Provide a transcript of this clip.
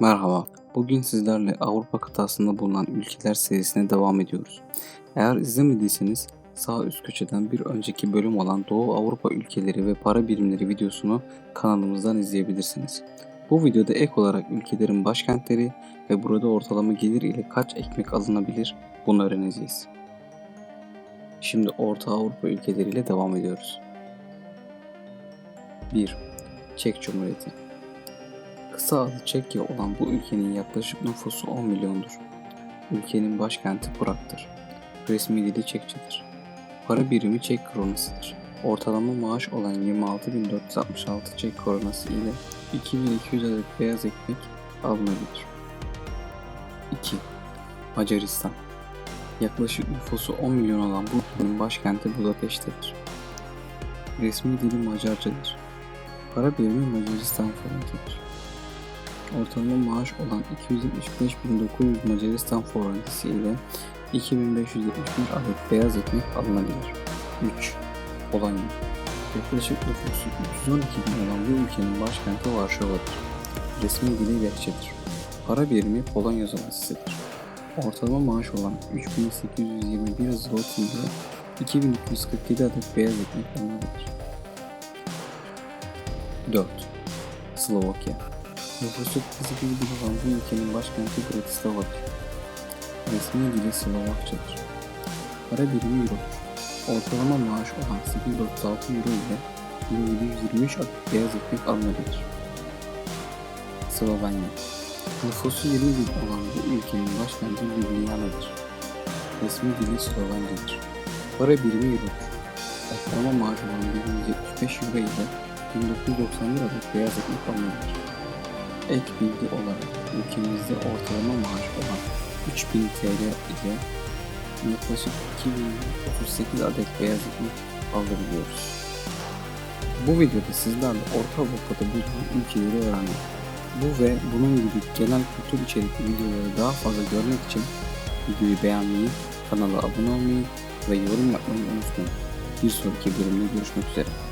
Merhaba, bugün sizlerle Avrupa kıtasında bulunan ülkeler serisine devam ediyoruz. Eğer izlemediyseniz sağ üst köşeden bir önceki bölüm olan Doğu Avrupa ülkeleri ve para birimleri videosunu kanalımızdan izleyebilirsiniz. Bu videoda ek olarak ülkelerin başkentleri ve burada ortalama gelir ile kaç ekmek alınabilir bunu öğreneceğiz. Şimdi Orta Avrupa ülkeleriyle devam ediyoruz. 1. Çek Cumhuriyeti Kısa adı Çekya olan bu ülkenin yaklaşık nüfusu 10 milyondur. Ülkenin başkenti Prag'dır. Resmi dili Çekçedir. Para birimi Çek kronasıdır. Ortalama maaş olan 26.466 Çek kronası ile 2200 adet beyaz ekmek alınabilir. 2. Macaristan Yaklaşık nüfusu 10 milyon olan bu ülkenin başkenti Budapeşte'dir. Resmi dili Macarcadır. Para birimi Macaristan frankidir. Ortalama maaş olan 275.900 Macaristan forintisi ile 2571 adet beyaz ekmek alınabilir. 3. Polonya Yaklaşık nüfusu 312 bin olan bu ülkenin başkenti Varşova'dır. Resmi dili Lehçedir. Para birimi Polonya zlotisidir. Ortalama maaş olan 3821 zloty ile 2247 adet beyaz ekmek alınabilir. 4. Slovakya Nüfusu 48 bin olan bu ülkenin başkenti Bratislava'dır. Resmi dili Slovakçadır. Para birimi Euro. Ortalama maaş olan 836 Euro ile 1723 adet beyaz ekmek alınabilir. Slovenya Nüfusu 20 bin olan bu ülkenin başkenti Ljubljana'dır. Resmi dili Slovencedir. Para birimi Euro'dur. Ortalama maaş olan 1175 Euro ile 1991 adet beyaz ekmek alınabilir. Ek bilgi olarak ülkemizde ortalama maaş olan 3000 TL ile yaklaşık 2038 adet beyaz ekmek alabiliyoruz. Bu videoda sizlerle Orta Avrupa'da bulunan ülkeleri öğrendik. Bu ve bunun gibi genel kültür içerikli videoları daha fazla görmek için videoyu beğenmeyi, kanala abone olmayı ve yorum yapmayı unutmayın. Bir sonraki bölümde görüşmek üzere.